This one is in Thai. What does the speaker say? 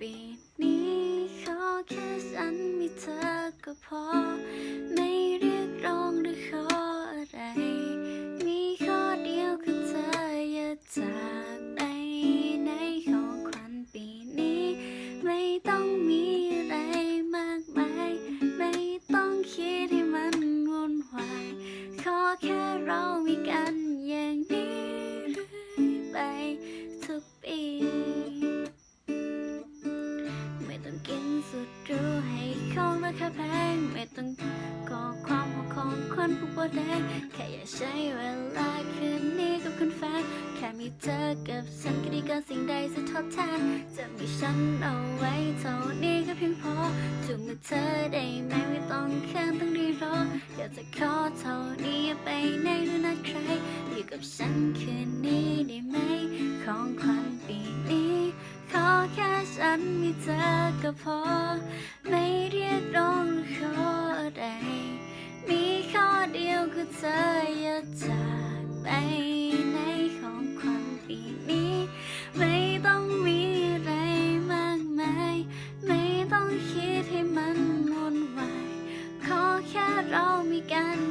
ปีนี้ขอแค่ฉันมีเธอก็พอ ไม่เรียกร้องหรือขออะไร มีข้อเดียวคือเธออย่าจากไปในของขวันปีนี้ ไม่ต้องมีอะไรมากมาย ไม่ต้องคิดให้มันวุ่นวาย ขอแค่เรามีกันอย่างนี้ ราคาแพงไม่ต้องก่อความหัวของคนผู้บดแดงแค่อย่าใช้เวลาคืนนี้กับคุณแฟนแค่มีเธอกับฉันก็ดีเก็สิ่งใดจะทดแทนจะมีฉันเอาไว้เท่านี้ก็เพียงพอถูกมือเธอได้ไหมไม่ต้องเขินต้องรีรออยากจะขอเท่านี้อย่าไปไหนหรือนัดใครอยู่กับฉันคืนนี้ได้ไหมของขวัญปีนี้ขอแค่ ฉันมีเธอก็พอ ไม่เรียกร้องข้อใด มีข้อเดียวคือเธออย่าจากไปในของขวัญปีนี้ ไม่ต้องมีอะไรมากมาย ไม่ต้องคิดให้มันวุ่นวาย ขอแค่เรามีกัน